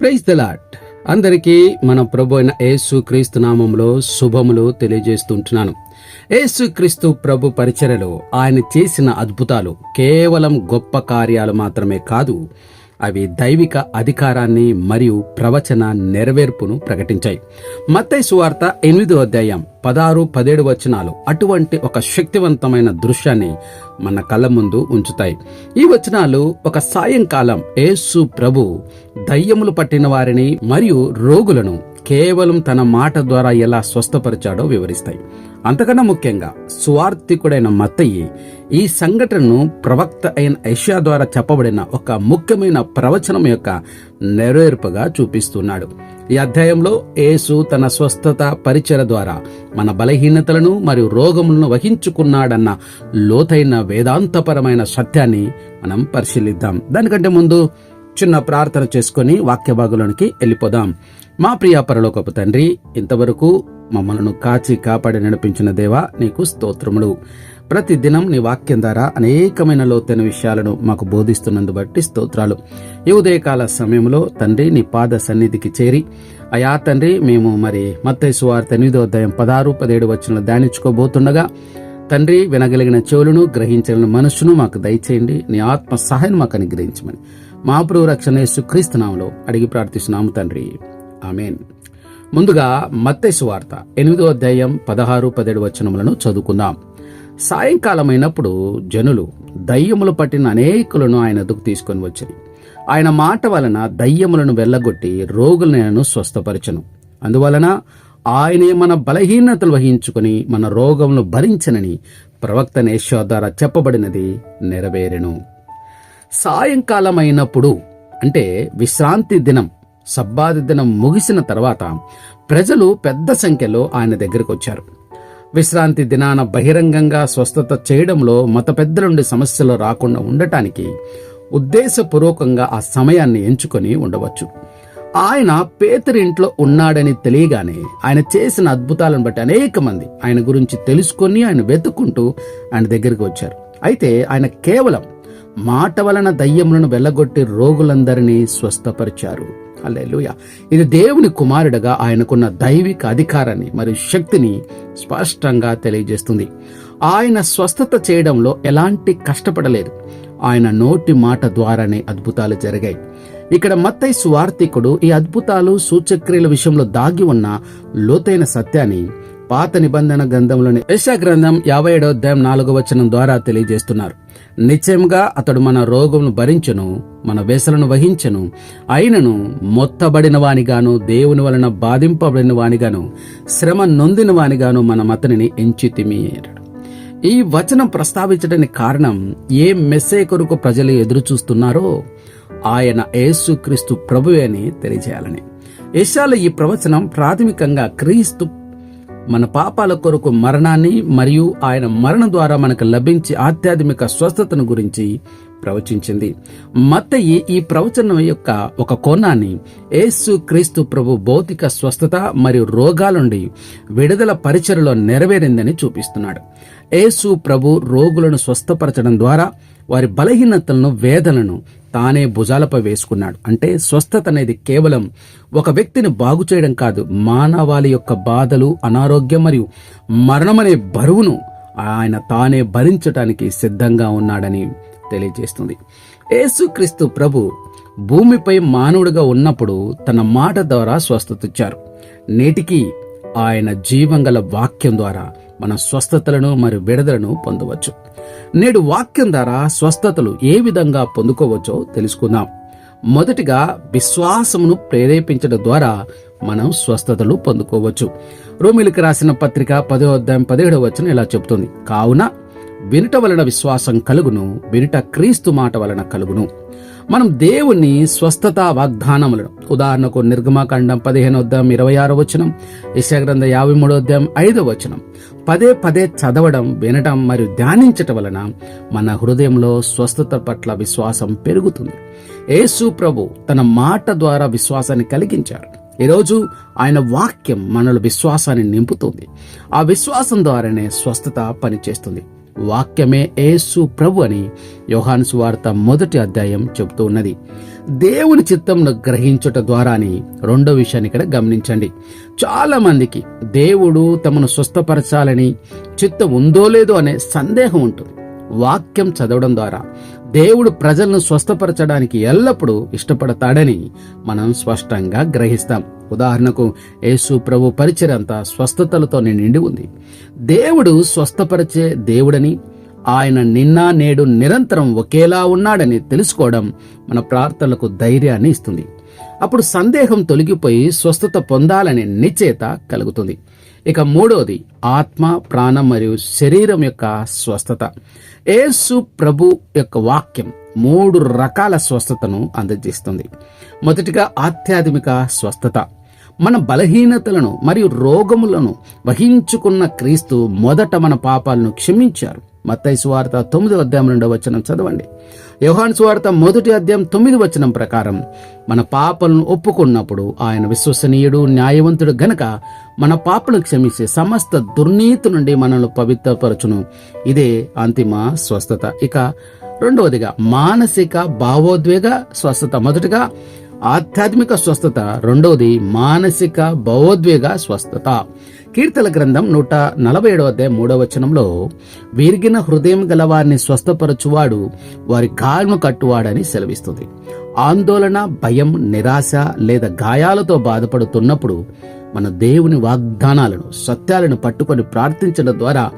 Praise the lot అందరికీ మన ప్రభు అయిన యేసు క్రీస్తు నామంలో శుభములు తెలియజేస్తుంటున్నాను. యేసు క్రీస్తు ప్రభు పరిచర్యలో ఆయన చేసిన అద్భుతాలు కేవలం గొప్ప కార్యాలు మాత్రమే కాదు అవి దైవిక అధికారాన్ని మరియు ప్రవచన నెరవేర్పును ప్రకటించాయి. మత్తై సువార్త ఎనిమిదో అధ్యాయం పదారు పదేడు వచనాలు అటువంటి ఒక శక్తివంతమైన దృశ్యాన్ని మన కళ్ళ ముందు ఉంచుతాయి. ఈ వచనాలు ఒక సాయంకాలం యేసు ప్రభు దయ్యములు పట్టిన వారిని మరియు రోగులను కేవలం తన మాట ద్వారా ఎలా స్వస్థపరిచాడో వివరిస్తాయి. అంతకన్నా ముఖ్యంగా స్వార్థికుడైన మత్తయ్యి ఈ సంఘటనను ప్రవక్త అయిన ఐషియా ద్వారా చెప్పబడిన ఒక ముఖ్యమైన ప్రవచనం యొక్క నెరవేర్పుగా చూపిస్తున్నాడు. ఈ అధ్యాయంలో యేసు తన స్వస్థత పరిచయ ద్వారా మన బలహీనతలను మరియు రోగములను వహించుకున్నాడన్న లోతైన వేదాంతపరమైన సత్యాన్ని మనం పరిశీలిద్దాం. దానికంటే ముందు చిన్న ప్రార్థన చేసుకుని వాక్య భాగంలోనికి వెళ్ళిపోదాం. మా ప్రియ పరలోకపు తండ్రి ఇంతవరకు మమ్మలను కాచి కాపాడి నడిపించిన దేవా నీకు స్తోత్రములు. ప్రతి దినం నీ వాక్యం ద్వారా అనేకమైన లోతైన విషయాలను మాకు బోధిస్తున్నందు బట్టి స్తోత్రాలు. ఈ ఉదయకాల సమయంలో తండ్రి నీ పాద సన్నిధికి చేరి అయా తండ్రి మేము మరి మత్తైసు వార్త ఎనిమిదో అధ్యాయం పదహారు పదిహేడు వచ్చిన ధ్యానించుకోబోతుండగా తండ్రి వినగలిగిన చెవులను గ్రహించగలిగిన మనస్సును మాకు దయచేయండి. నీ ఆత్మ సహాయం మాకు అనుగ్రహించమని. మా ప్రభు రక్షణ యేసు అడిగి ప్రార్థిస్తున్నాము తండ్రి. ఆమెన్. ముందుగా మత్తేసు వార్త ఎనిమిదో అధ్యాయం పదహారు పదిహేడు వచనములను చదువుకుందాం. సాయంకాలమైనప్పుడు జనులు దయ్యములు పట్టిన అనేకులను ఆయన ఎదుకు తీసుకొని వచ్చారు. ఆయన మాట వలన దయ్యములను వెళ్ళగొట్టి రోగులను స్వస్థపరచను. అందువలన ఆయనే మన బలహీనతలు వహించుకుని మన రోగములను భరించనని ప్రవక్త నేశ్వ ద్వారా చెప్పబడినది నెరవేరెను. సాయంకాలమైనప్పుడు అంటే విశ్రాంతి దినం సబ్బాది దినం ముగిసిన తర్వాత ప్రజలు పెద్ద సంఖ్యలో ఆయన దగ్గరకు వచ్చారు విశ్రాంతి దినాన బహిరంగంగా స్వస్థత చేయడంలో మత పెద్దల నుండి సమస్యలు రాకుండా ఉండటానికి ఉద్దేశపూర్వకంగా ఆ సమయాన్ని ఎంచుకొని ఉండవచ్చు. ఆయన పేతరింట్లో ఉన్నాడని తెలియగానే ఆయన చేసిన అద్భుతాలను బట్టి అనేక మంది ఆయన గురించి తెలుసుకొని ఆయన వెతుక్కుంటూ ఆయన దగ్గరికి వచ్చారు. అయితే ఆయన కేవలం మాట వలన దయ్యములను వెళ్ళగొట్టి రోగులందరినీ స్వస్థపరిచారు. అల్లెలుయ ఇది దేవుని కుమారుడగా ఆయనకున్న దైవిక అధికారాన్ని మరియు శక్తిని స్పష్టంగా తెలియజేస్తుంది. ఆయన స్వస్థత చేయడంలో ఎలాంటి కష్టపడలేదు. ఆయన నోటి మాట ద్వారానే అద్భుతాలు జరిగాయి. ఇక్కడ మత్తై సువార్థికుడు ఈ అద్భుతాలు సూచక్రియల విషయంలో దాగి ఉన్న లోతైన సత్యాన్ని పాత నిబంధన గ్రంథంలోని యశా గ్రంథం యాభై ఏడో అధ్యాయం నాలుగో వచనం ద్వారా తెలియజేస్తున్నారు. నిశ్చయంగా అతడు మన రోగమును భరించను మన వేసలను వహించను అయినను మొత్తబడిన వానిగాను దేవుని వలన బాధింపబడిన వానిగాను శ్రమ నొందిన వానిగాను మన అతనిని ఎంచితిమి ఈ వచనం ప్రస్తావించడానికి కారణం ఏ మెస్సే కొరకు ప్రజలు ఎదురు చూస్తున్నారో ఆయన యేసుక్రీస్తు ప్రభువే అని తెలియజేయాలని. యశాల ఈ ప్రవచనం ప్రాథమికంగా క్రీస్తు మన పాపాల కొరకు మరణాన్ని మరియు ఆయన మరణం ద్వారా మనకు లభించే ఆధ్యాత్మిక స్వస్థతను గురించి ప్రవచించింది. మత్తయి ఈ ప్రవచనం యొక్క ఒక కోణాన్ని యేసు క్రీస్తు ప్రభు భౌతిక స్వస్థత మరియు రోగాల నుండి విడుదల పరిచయలో నెరవేరిందని చూపిస్తున్నాడు. యేసు ప్రభు రోగులను స్వస్థపరచడం ద్వారా వారి బలహీనతలను వేదనను తానే భుజాలపై వేసుకున్నాడు. అంటే స్వస్థత అనేది కేవలం ఒక వ్యక్తిని బాగు చేయడం కాదు మానవాళి యొక్క బాధలు అనారోగ్యం మరియు మరణమనే బరువును ఆయన తానే భరించటానికి సిద్ధంగా ఉన్నాడని తెలియజేస్తుంది. యేసుక్రీస్తు ప్రభు భూమిపై మానవుడిగా ఉన్నప్పుడు తన మాట ద్వారా స్వస్థత ఇచ్చారు. నేటికి ఆయన జీవంగల వాక్యం ద్వారా మన స్వస్థతలను మరియు విడుదలను పొందవచ్చు. నేడు వాక్యం ద్వారా స్వస్థతలు ఏ విధంగా పొందుకోవచ్చో తెలుసుకుందాం. మొదటిగా విశ్వాసమును ప్రేరేపించడం ద్వారా మనం స్వస్థతలు పొందుకోవచ్చు. రోమిలికి రాసిన పత్రిక పదో అధ్యాయం పదిహేడవ వచ్చిన ఇలా చెప్తుంది కావున వినుట వలన విశ్వాసం కలుగును వినుట క్రీస్తు మాట వలన కలుగును. మనం దేవుని స్వస్థత వాగ్దానములను ఉదాహరణకు నిర్గమాకాండం పదిహేను అధ్యాయం ఇరవై ఆరో వచనం యశాగ్రంథ యాభై మూడో అధ్యాయం ఐదో వచనం. పదే పదే చదవడం వినటం మరియు ధ్యానించటం వలన మన హృదయంలో స్వస్థత పట్ల విశ్వాసం పెరుగుతుంది. యేసు ప్రభు తన మాట ద్వారా విశ్వాసాన్ని కలిగించారు. ఈరోజు ఆయన వాక్యం మనలో విశ్వాసాన్ని నింపుతుంది. ఆ విశ్వాసం ద్వారానే స్వస్థత పనిచేస్తుంది. వాక్యమే యేసు ప్రభు అని యోహాన్సు సువార్త మొదటి అధ్యాయం చెబుతూ ఉన్నది. దేవుని చిత్తంను గ్రహించుట ద్వారాని రెండో విషయాన్ని ఇక్కడ గమనించండి. చాలా మందికి దేవుడు తమను స్వస్థపరచాలని చిత్తం ఉందో లేదో అనే సందేహం ఉంటుంది. వాక్యం చదవడం ద్వారా దేవుడు ప్రజలను స్వస్థపరచడానికి ఎల్లప్పుడూ ఇష్టపడతాడని మనం స్పష్టంగా గ్రహిస్తాం. ఉదాహరణకు యేసు ప్రభు పరిచయంతా స్వస్థతలతో నిండి ఉంది. దేవుడు స్వస్థపరిచే దేవుడని ఆయన నిన్న నేడు నిరంతరం ఒకేలా ఉన్నాడని తెలుసుకోవడం మన ప్రార్థనలకు ధైర్యాన్ని ఇస్తుంది. అప్పుడు సందేహం తొలగిపోయి స్వస్థత పొందాలనే నిశ్చయత కలుగుతుంది. ఇక మూడోది ఆత్మ ప్రాణం మరియు శరీరం యొక్క స్వస్థత. యేసు ప్రభు యొక్క వాక్యం మూడు రకాల స్వస్థతను అందజేస్తుంది. మొదటిగా ఆధ్యాత్మిక స్వస్థత. మన బలహీనతలను మరియు రోగములను వహించుకున్న క్రీస్తు మొదట మన పాపాలను క్షమించారు. మత్తయి సువార్త తొమ్మిది అధ్యాయం రెండవ వచనం చదవండి. యోహాన్ సువార్త మొదటి అధ్యాయం తొమ్మిది వచనం ప్రకారం మన పాపలను ఒప్పుకున్నప్పుడు ఆయన విశ్వసనీయుడు న్యాయవంతుడు గనక మన పాపలను క్షమించి సమస్త దుర్నీతి నుండి మనల్ని పవిత్రపరచును. ఇదే అంతిమ స్వస్థత. ఇక రెండవదిగా మానసిక భావోద్వేగ స్వస్థత మొదటిగా ఆధ్యాత్మిక స్వస్థత రెండవది మానసిక భావోద్వేగ స్వస్థత. కీర్తల గ్రంథం నూట నలభై ఏడవ అధ్యాయం మూడవ వచనంలో విరిగిన హృదయం గల వారిని స్వస్థపరచువాడు వారి కాళ్ళను కట్టువాడని సెలవిస్తుంది. ఆందోళన భయం నిరాశ లేదా గాయాలతో బాధపడుతున్నప్పుడు మన దేవుని వాగ్దానాలను సత్యాలను పట్టుకొని ప్రార్థించడం ద్వారా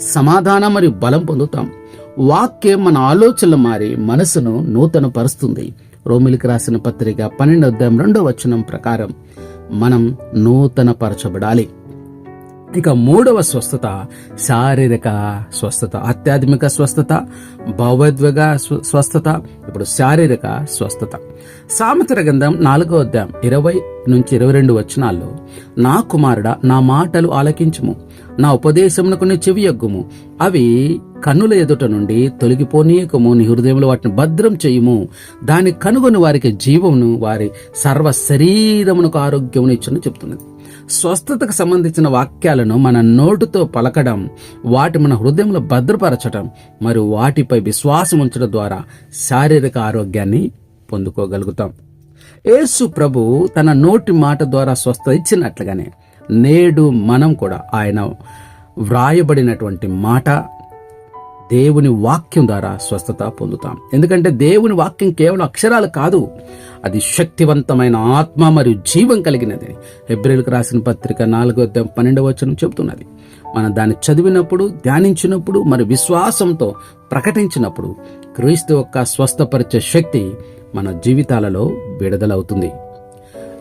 సమాధానం మరియు బలం పొందుతాం. వాక్యం మన ఆలోచనలు మారి మనసును నూతన పరుస్తుంది రోమిలికి రాసిన పత్రిక పన్నెండు అధ్యాయం రెండో వచనం ప్రకారం మనం నూతన పరచబడాలి ఇక మూడవ స్వస్థత శారీరక స్వస్థత ఆధ్యాత్మిక స్వస్థత భావోద్వేగ స్వ- స్వస్థత ఇప్పుడు శారీరక స్వస్థత. సామెతల గ్రంథం నాలుగో అధ్యాయం ఇరవై నుంచి ఇరవై రెండు వచనాల్లో నా కుమారుడా నా మాటలు ఆలకించుము నా ఉపదేశమును కొన్ని చెవియగ్గుము అవి కన్నుల ఎదుట నుండి తొలగిపోనీయకము నీ హృదయంలో వాటిని భద్రం చేయుము దాన్ని కనుగొని వారికి జీవమును వారి సర్వ శరీరమునకు ఆరోగ్యమును ఇచ్చును చెప్తున్నది. స్వస్థతకు సంబంధించిన వాక్యాలను మన నోటుతో పలకడం వాటి మన హృదయంలో భద్రపరచడం మరియు వాటిపై విశ్వాసం ఉంచడం ద్వారా శారీరక ఆరోగ్యాన్ని పొందుకోగలుగుతాం. యేసు ప్రభు తన నోటి మాట ద్వారా స్వస్థత ఇచ్చినట్లుగానే నేడు మనం కూడా ఆయన వ్రాయబడినటువంటి మాట దేవుని వాక్యం ద్వారా స్వస్థత పొందుతాం. ఎందుకంటే దేవుని వాక్యం కేవలం అక్షరాలు కాదు అది శక్తివంతమైన ఆత్మ మరియు జీవం కలిగినది. హెబ్రిల్కి రాసిన పత్రిక నాలుగో పన్నెండవ వచనం చెబుతున్నది. మనం దాన్ని చదివినప్పుడు ధ్యానించినప్పుడు మరి విశ్వాసంతో ప్రకటించినప్పుడు క్రీస్తు యొక్క స్వస్థపరిచే శక్తి మన జీవితాలలో విడుదలవుతుంది.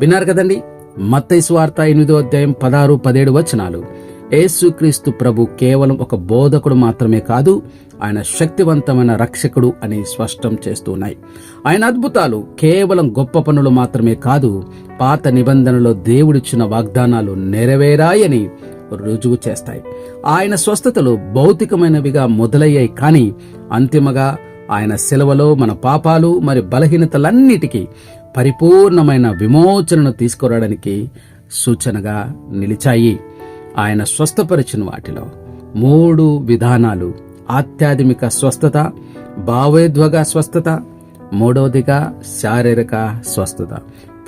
విన్నారు కదండి? మత్తైసు వార్త ఎనిమిదో అధ్యాయం పదహారు పదిహేడు వచనాలు. యేసుక్రీస్తు ప్రభు కేవలం ఒక బోధకుడు మాత్రమే కాదు ఆయన శక్తివంతమైన రక్షకుడు అని స్పష్టం చేస్తున్నాయి. ఆయన అద్భుతాలు కేవలం గొప్ప పనులు మాత్రమే కాదు పాత నిబంధనలో దేవుడిచ్చిన వాగ్దానాలు నెరవేరాయని రుజువు చేస్తాయి. ఆయన స్వస్థతలు భౌతికమైనవిగా మొదలయ్యాయి కానీ అంతిమగా ఆయన సెలవులో మన పాపాలు మరి బలహీనతలన్నిటికీ పరిపూర్ణమైన విమోచనను తీసుకురావడానికి సూచనగా నిలిచాయి. ఆయన స్వస్థపరిచిన వాటిలో మూడు విధానాలు ఆధ్యాత్మిక స్వస్థత భావోద్వేగ స్వస్థత మూడవదిగా శారీరక స్వస్థత.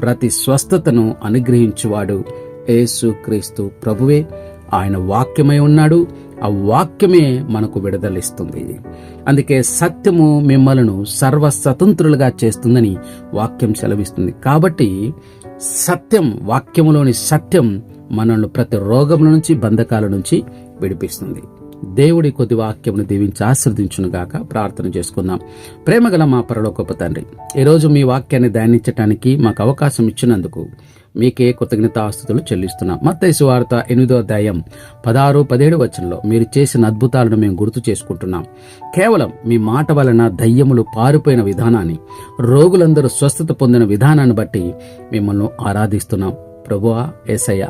ప్రతి స్వస్థతను అనుగ్రహించువాడు యేసుక్రీస్తు ప్రభువే. ఆయన వాక్యమై ఉన్నాడు. ఆ వాక్యమే మనకు విడుదలిస్తుంది. అందుకే సత్యము మిమ్మలను సర్వ స్వతంత్రులుగా చేస్తుందని వాక్యం సెలవిస్తుంది. కాబట్టి సత్యం వాక్యములోని సత్యం మనల్ని ప్రతి రోగముల నుంచి బంధకాల నుంచి విడిపిస్తుంది. దేవుడి కొద్ది వాక్యమును దీవించి ఆశ్రదించునుగాక ప్రార్థన చేసుకుందాం. ప్రేమగల మా పరలోకపు తండ్రి ఈరోజు మీ వాక్యాన్ని ధ్యానించటానికి మాకు అవకాశం ఇచ్చినందుకు మీకే కృతజ్ఞతాస్తుతులు చెల్లిస్తున్నాం. మత్త వార్త ఎనిమిదో అధ్యాయం పదహారు పదిహేడు వచనంలో మీరు చేసిన అద్భుతాలను మేము గుర్తు చేసుకుంటున్నాం. కేవలం మీ మాట వలన దయ్యములు పారిపోయిన విధానాన్ని రోగులందరూ స్వస్థత పొందిన విధానాన్ని బట్టి మిమ్మల్ని ఆరాధిస్తున్నాం. ప్రభువా ఏసయ్య.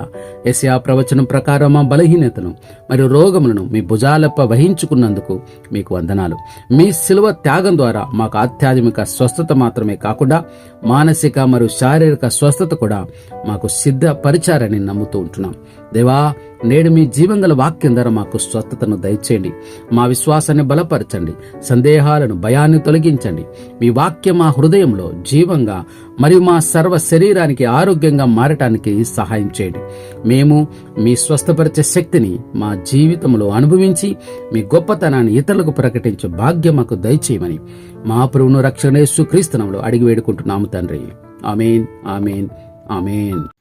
ఏసయా ప్రవచనం ప్రకారం మా బలహీనతను మరియు రోగములను మీ భుజాలపై వహించుకున్నందుకు మీకు వందనాలు. మీ శిలువ త్యాగం ద్వారా మాకు ఆధ్యాత్మిక స్వస్థత మాత్రమే కాకుండా మానసిక మరియు శారీరక స్వస్థత కూడా మాకు సిద్ధపరిచారని నమ్ముతూ ఉంటున్నాం. దేవా నేడు మీ జీవంగల వాక్యం ద్వారా మాకు స్వస్థతను దయచేయండి. మా విశ్వాసాన్ని బలపరచండి. సందేహాలను భయాన్ని తొలగించండి. మీ వాక్యం మా హృదయంలో జీవంగా మరియు మా సర్వ శరీరానికి ఆరోగ్యంగా మారటానికి సహాయం చేయండి. మేము మీ స్వస్థపరిచే శక్తిని మా జీవితంలో అనుభవించి మీ గొప్పతనాన్ని ఇతరులకు ప్రకటించే భాగ్యం మాకు దయచేయమని మా ప్రభును రక్షణ క్రీస్తునంలో అడిగి వేడుకుంటున్నాము తండ్రి. Amen amen amen.